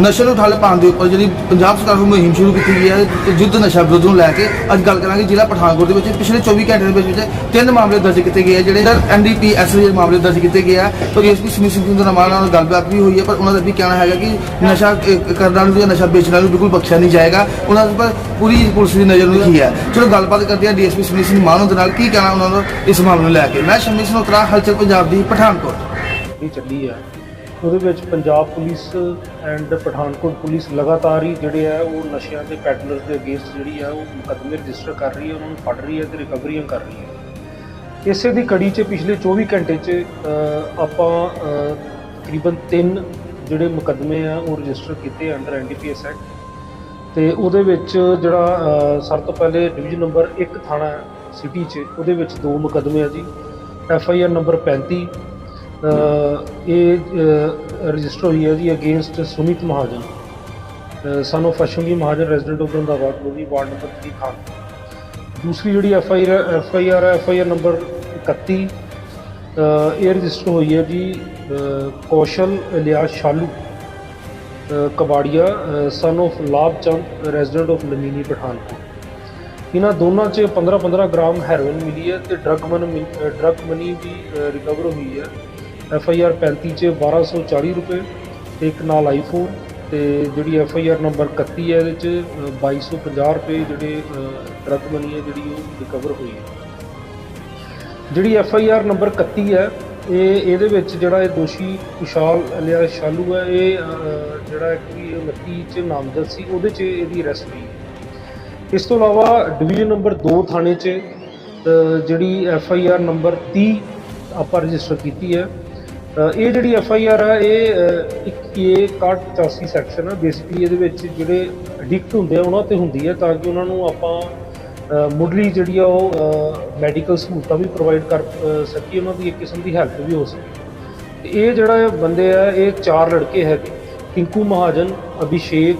ਨਸ਼ੇ ਨੂੰ ਠੱਲ ਪਾਉਣ ਦੇ ਉੱਪਰ ਜਿਹੜੀ ਪੰਜਾਬ ਸਰਕਾਰ ਵੱਲੋਂ ਮੁਹਿੰਮ ਸ਼ੁਰੂ ਕੀਤੀ ਗਈ ਹੈ ਤੇ ਯੁੱਧ ਨਸ਼ਾ ਵਿਰੋਧ ਨੂੰ ਲੈ ਕੇ ਅੱਜ ਗੱਲ ਕਰਾਂਗੇ ਜ਼ਿਲ੍ਹਾ ਪਠਾਨਕੋਟ ਦੇ ਵਿੱਚ। ਪਿਛਲੇ 24 ਘੰਟੇ ਦੇ ਵਿੱਚ ਵਿੱਚ ਤਿੰਨ ਮਾਮਲੇ ਦਰਜ ਕੀਤੇ ਗਏ ਆ ਜਿਹੜੇ ਐਨਡੀਪੀਐਸ ਦੇ ਮਾਮਲੇ ਦਰਜ ਕੀਤੇ ਗਏ ਆ। ਤੇ ਐਸਪੀ ਸਮਿਤ ਸਿੰਘ ਦੇ ਨਾਲ ਨਾਲ ਗੱਲਬਾਤ ਵੀ ਹੋਈ ਹੈ ਪਰ ਉਹਨਾਂ ਦਾ ਵੀ ਕਹਿਣਾ ਹੈਗਾ ਕਿ ਨਸ਼ਾ ਅਹ, ਕਰਨ ਵਾਲੇ ਨੂੰ ਜਾਂ ਨਸ਼ਾ ਵੇਚਣ ਵਾਲੇ ਨੂੰ ਬਿਲਕੁਲ ਬਖਸ਼ਿਆ ਨਹੀਂ ਜਾਏਗਾ। ਉਹਨਾਂ ਦੇ ਉੱਪਰ ਪੂਰੀ ਪੁਲਿਸ ਦੀ ਨਜ਼ਰ ਰੱਖੀ ਹੈ। ਚਲੋ ਗੱਲਬਾਤ ਕਰਦੇ ਹਾਂ ਡੀਐਸਪੀ ਸਮਿਤ ਸਿੰਘ ਮਾਨੋ ਦੇ ਨਾਲ ਕੀ ਕਹਿਣਾ ਉਹਨਾਂ ਦਾ ਇਸ ਮਾਮਲੇ ਨੂੰ ਲੈ ਕੇ। ਮੈਂ ਸ਼ਮੀ ਸਨੋਤਰਾ ਹਲਚਲ ਪੰਜਾਬ ਦੀ ਪਠਾਨਕੋਟ। ਇਹ ਚੱਲੀ ਆ। ਉਹਦੇ ਵਿੱਚ Punjab police and Pathankot police ਲਗਾਤਾਰ ਹੀ ਜਿਹੜੇ ਆ, ਉਹ ਨਸ਼ਿਆਂ ਦੇ ਪੈਡਲਰਸ ਦੇ ਅਗੇਂਸਟ ਜਿਹੜੀ ਆ, ਉਹ ਮੁਕੱਦਮੇ ਰਜਿਸਟਰ ਕਰ ਰਹੀ ਹੈ, ਉਹਨਾਂ ਨੂੰ ਫੜ ਰਹੀ ਹੈ ਤੇ ਰਿਕਵਰੀਆਂ ਕਰ ਰਹੀ ਹੈ। ਇਸੇ ਦੀ ਕੜੀ 'ਚ ਪਿਛਲੇ 24 ਘੰਟੇ 'ਚ ਆਪਾਂ ਤਕਰੀਬਨ 3 ਜਿਹੜੇ ਮੁਕੱਦਮੇ ਆ, ਉਹ ਰਜਿਸਟਰ ਕੀਤੇ ਅੰਡਰ ਐਨਡੀਪੀਐਸ ਐਕਟ ਤੇ ਉਹਦੇ ਵਿੱਚ ਜਿਹੜਾ ਸਭ ਤੋਂ ਪਹਿਲੇ ਡਿਵੀਜ਼ਨ ਨੰਬਰ 1 ਥਾਣਾ ਸਿਟੀ 'ਚ, ਉਹਦੇ ਵਿੱਚ ਦੋ ਮੁਕੱਦਮੇ ਆ ਜੀ। ਐਫ ਆਈ ਆਰ ਨੰਬਰ 35 ਇਹ ਰਜਿਸਟਰ ਹੋਈ ਹੈ ਜੀ against Sumit Mahajan. Son of Ashwani Mahajan resident of Brindavan Lodhi ward number 3 ਖਾਨ ਦੂਸਰੀ ਜਿਹੜੀ F I R F I R F I R number 31 ਇਹ ਰਜਿਸਟਰ ਹੋਈ ਹੈ ਜੀ ਅ, Kaushal Ilyas Shalu Kabaria son of Labhchand resident of Lamini Pathankot. ਇਹਨਾਂ ਦੋਨਾਂ 'ਚ 15-15 ਗ੍ਰਾਮ ਹੈਰੋਇਨ ਮਿਲੀ ਹੈ ਤੇ ਡਰੱਗ ਮਨ ਡਰੱਗ ਮਨੀ ਵੀ ਰਿਕਵਰ ਹੋਈ ਹੈ। ਐਫ ਆਈ ਆਰ 35 'ਚ 1240 ਰੁਪਏ ਤੇ ਇੱਕ ਨਾਲ ਆਈਫੋਨ ਤੇ ਜਿਹੜੀ ਐਫ ਆਈ ਆਰ ਨੰਬਰ 31 ਹੈ ਇਹਦੇ 'ਚ ਅ, 2250 ਰੁਪਏ ਜਿਹੜੇ ਡਰਗ ਬਣੀ ਹੈ ਜਿਹੜੀ ਉਹ ਰਿਕਵਰ ਹੋਈ ਹੈ। ਜਿਹੜੀ ਐਫ ਆਈ ਆਰ ਨੰਬਰ 31 ਹੈ ਇਹ ਇਹਦੇ ਵਿੱਚ ਜਿਹੜਾ ਇਹ ਦੋਸ਼ੀ ਕੁਸ਼ਾਲ ਅਲਿਆ ਸ਼ਾਲੂ ਹੈ ਇਹ ਜਿਹੜਾ ਕਿ 29 ਚ ਨਾਮਜ਼ਦ ਸੀ ਉਹਦੇ 'ਚ ਇਹਦੀ ਅਰੈਸਟ ਹੋਈ ਇਸ ਤੋਂ ਇਲਾਵਾ ਡਿਵੀਜ਼ਨ ਨੰਬਰ 2 ਥਾਣੇ 'ਚ ਜਿਹੜੀ ਐਫ ਆਈ ਆਰ ਨੰਬਰ 30 ਆਪਾਂ ਰਜਿਸਟਰ ਕੀਤੀ ਹੈ ਇਹ ਜਿਹੜੀ ਐਫ ਆਈ ਆਰ ਆ ਇਹ ਅ, ਇੱਕ ਇਹ 81 ਸੈਕਸ਼ਨ ਆ ਬੇਸਿਕਲੀ ਇਹਦੇ ਵਿੱਚ ਜਿਹੜੇ ਐਡਿਕਟ ਹੁੰਦੇ ਆ ਉਹਨਾਂ ਤੇ ਹੁੰਦੀ ਹੈ ਤਾਂ ਕਿ ਉਹਨਾਂ ਨੂੰ ਆਪਾਂ ਮੁੱਢਲੀ ਜਿਹੜੀ ਆ ਉਹ ਮੈਡੀਕਲ ਸਹੂਲਤਾਂ ਵੀ ਪ੍ਰੋਵਾਈਡ ਕਰ ਅ, ਸਕੀਏ ਉਹਨਾਂ ਦੀ ਇੱਕ ਕਿਸਮ ਦੀ ਹੈਲਪ ਵੀ ਹੋ ਸਕੇ। ਤੇ ਇਹ ਜਿਹੜਾ ਬੰਦੇ ਆ ਇਹ ਚਾਰ ਲੜਕੇ ਹੈਗੇ ਕਿੰਕੂ ਮਹਾਜਨ ਅਭਿਸ਼ੇਕ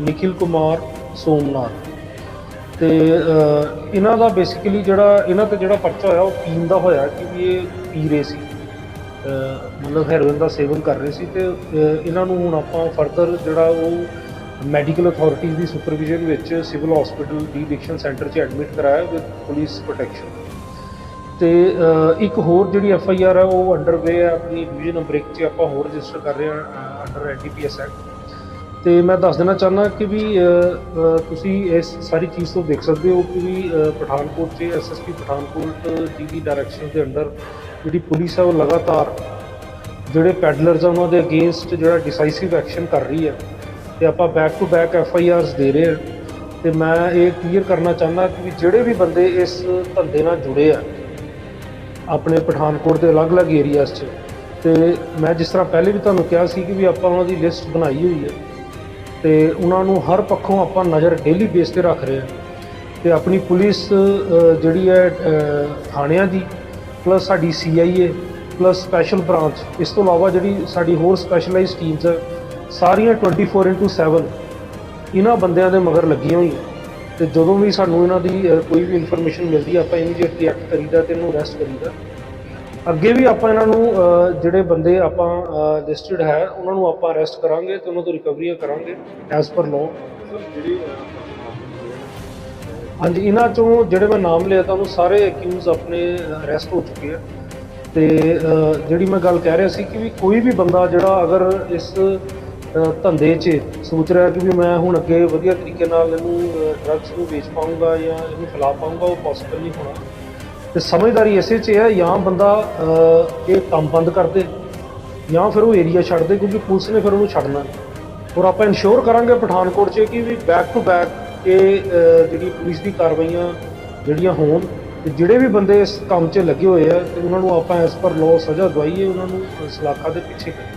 ਨਿਖਿਲ ਕੁਮਾਰ ਸੋਮਨਾਥ। ਤੇ ਇਹਨਾਂ ਦਾ ਬੇਸਿਕਲੀ ਜਿਹੜਾ ਇਹਨਾਂ ਤੇ ਜਿਹੜਾ ਪਰਚਾ ਹੋਇਆ ਉਹ ਪੀਣ ਦਾ ਹੋਇਆ ਕਿ ਇਹ ਪੀ ਰਹੇ ਸੀ। ਮਤਲਬ ਹੈਰੋਇਨ ਦਾ ਸੇਵਨ ਕਰ ਰਹੇ ਸੀ ਤੇ ਇਹਨਾਂ ਨੂੰ ਹੁਣ ਆਪਾਂ ਫਰਦਰ ਜਿਹੜਾ ਉਹ ਮੈਡੀਕਲ ਅਥਾਰਟੀਜ਼ ਦੀ ਸੁਪਰਵਿਜ਼ਨ ਵਿੱਚ civil hospital de addiction centre 'ਚ ਐਡਮਿਟ ਕਰਾਇਆ ਵਿਦ ਪੁਲਿਸ ਪ੍ਰੋਟੈਕਸ਼ਨ ਤੇ ਇੱਕ ਹੋਰ ਜਿਹੜੀ ਐਫ ਆਈ ਆਰ ਹੈ ਉਹ ਅੰਡਰ ਵੇ ਹੈ ਆਪਣੀ ਡਿਵੀਜ਼ਨ ਨੰਬਰ 1 'ਚ ਆਪਾਂ ਹੋਰ ਰਜਿਸਟਰ ਕਰ ਰਹੇ ਹਾਂ ਅੰਡਰ ਐਨਡੀਪੀਐਸ ਐਕਟ ਤੇ ਮੈਂ ਦੱਸ ਦੇਣਾ ਚਾਹੁੰਦਾ ਕਿ ਵੀ ਤੁਸੀਂ ਇਸ ਸਾਰੀ ਚੀਜ਼ ਤੋਂ ਦੇਖ ਸਕਦੇ ਹੋ ਕਿ ਵੀ ਪਠਾਨਕੋਟ 'ਚ ਐਸਐਸਪੀ ਪਠਾਨਕੋਟ ਜੀ ਦੀ ਡਾਇਰੈਕਸ਼ਨ ਦੇ ਅੰਡਰ ਜਿਹੜੀ ਪੁਲਿਸ ਹੈ ਉਹ ਲਗਾਤਾਰ ਜਿਹੜੇ ਪੈਡਲਰਸ ਆ ਉਹਨਾਂ ਦੇ ਅਗੇਂਸਟ ਜਿਹੜਾ ਡਿਸਾਈਸਿਵ ਐਕਸ਼ਨ ਕਰ ਰਹੀ ਹੈ ਤੇ ਆਪਾਂ back to back F I Rs ਦੇ ਰਹੇ ਹਾਂ ਤੇ ਮੈਂ ਇਹ ਕਲੀਅਰ ਕਰਨਾ ਚਾਹੁੰਦਾ ਕਿ ਵੀ ਜਿਹੜੇ ਵੀ ਬੰਦੇ ਇਸ ਧੰਦੇ ਨਾਲ ਜੁੜੇ ਆ, ਆਪਣੇ ਪਠਾਨਕੋਟ ਦੇ ਅਲੱਗ-ਅਲੱਗ ਏਰੀਆਜ਼ 'ਚ, ਤੇ ਮੈਂ ਜਿਸ ਤਰ੍ਹਾਂ ਪਹਿਲੇ ਵੀ ਤੁਹਾਨੂੰ ਕਿਹਾ ਸੀ ਕਿ ਵੀ ਆਪਾਂ ਉਹਨਾਂ ਦੀ ਲਿਸਟ ਬਣਾਈ ਹੋਈ ਹੈ ਤੇ ਉਹਨਾਂ ਨੂੰ ਹਰ ਪੱਖੋਂ ਆਪਾਂ ਨਜ਼ਰ ਡੇਲੀ ਬੇਸ ਤੇ ਰੱਖ ਰਹੇ ਹਾਂ ਤੇ ਆਪਣੀ ਪੁਲਿਸ ਜਿਹੜੀ ਹੈ ਥਾਣਿਆਂ ਦੀ ਪਲੱਸ ਸਾਡੀ ਸੀਆਈਏ ਪਲੱਸ ਸਪੈਸ਼ਲ ਬ੍ਰਾਂਚ ਇਸ ਤੋਂ ਇਲਾਵਾ ਜਿਹੜੀ ਸਾਡੀ ਹੋਰ ਸਪੈਸ਼ਲਾਈਜ਼ਡ ਟੀਮਸ ਹੈ, ਸਾਰੀਆਂ 24/7 ਇਹਨਾਂ ਬੰਦਿਆਂ ਦੇ ਮਗਰ ਲੱਗੀਆਂ ਹੋਈਆਂ। ਤੇ ਜਦੋਂ ਵੀ ਸਾਨੂੰ ਇਹਨਾਂ ਦੀ ਕੋਈ ਵੀ ਇਨਫੋਰਮੇਸ਼ਨ ਮਿਲਦੀ ਹੈ ਆਪਾਂ ਇਮੀਡੀਏਟਲੀ ਐਕਟ ਕਰੀਦਾ ਤੇ ਇਹਨੂੰ ਅਰੈਸਟ ਕਰੀਦਾ। ਅੱਗੇ ਵੀ ਆਪਾਂ ਇਹਨਾਂ ਨੂੰ ਜਿਹੜੇ ਬੰਦੇ ਆਪਾਂ ਲਿਸਟਡ ਹੈ, ਉਹਨਾਂ ਨੂੰ ਆਪਾਂ ਅਰੈਸਟ ਕਰਾਂਗੇ ਤੇ ਉਹਨਾਂ ਤੋਂ ਰਿਕਵਰੀਆਂ ਕਰਾਂਗੇ ਐਸ ਪਰ ਲਾਅ ਹਾਂਜੀ, ਇਹਨਾਂ ਚੋਂ ਜਿਹੜੇ ਮੈਂ ਨਾਮ ਲਿਆ ਤਾਂ ਉਹ ਸਾਰੇ ਅਕਿਊਜ਼ ਆਪਣੇ ਅਰੈਸਟ ਹੋ ਚੁੱਕੇ ਆ। ਤੇ ਜਿਹੜੀ ਮੈਂ ਗੱਲ ਕਹਿ ਰਿਹਾ ਸੀ ਕਿ ਵੀ ਕੋਈ ਵੀ ਬੰਦਾ ਜਿਹੜਾ ਅਗਰ ਇਸ ਧੰਦੇ 'ਚ ਸੋਚ ਰਿਹਾ ਕਿ ਵੀ ਮੈਂ ਹੁਣ ਅੱਗੇ ਵਧੀਆ ਤਰੀਕੇ ਨਾਲ ਇਹਨੂੰ ਡਰੱਗਸ ਨੂੰ ਵੇਚ ਪਾਊਂਗਾ ਜਾਂ ਇਹਨੂੰ ਫੈਲਾ ਪਾਊਂਗਾ, ਉਹ ਪੋਸੀਬਲ ਨਹੀਂ ਹੋਣਾ। ਤੇ ਸਮਝਦਾਰੀ ਇਸੇ 'ਚ ਹੈ, ਜਾਂ ਬੰਦਾ ਇਹ ਕੰਮ ਬੰਦ ਕਰ ਦੇ, ਜਾਂ ਫਿਰ ਉਹ ਏਰੀਆ ਛੱਡ ਦੇ, ਕਿਉਂਕਿ ਪੁਲਿਸ ਨੇ ਫਿਰ ਉਹਨੂੰ ਛੱਡਣਾ। ਔਰ ਆਪਾਂ ਇਨਸ਼ੋਰ ਕਰਾਂਗੇ ਪਠਾਨਕੋਟ 'ਚ ਕਿ ਵੀ ਬੈਕ ਟੂ ਬੈਕ ਕਿ ਜਿਹੜੀ ਪੁਲਿਸ ਦੀ ਕਾਰਵਾਈਆਂ ਜਿਹੜੀਆਂ ਹੋਣ ਤੇ ਜਿਹੜੇ ਵੀ ਬੰਦੇ ਇਸ ਕੰਮ 'ਚ ਲੱਗੇ ਹੋਏ ਆ ਤੇ ਉਹਨਾਂ ਨੂੰ ਆਪਾਂ ਐਸ ਪਰ ਲਾਅ ਸਜ਼ਾ ਦਵਾਈਏ, ਉਹਨਾਂ ਨੂੰ ਸਲਾਖਾਂ ਦੇ ਪਿੱਛੇ ਕਰੀਏ।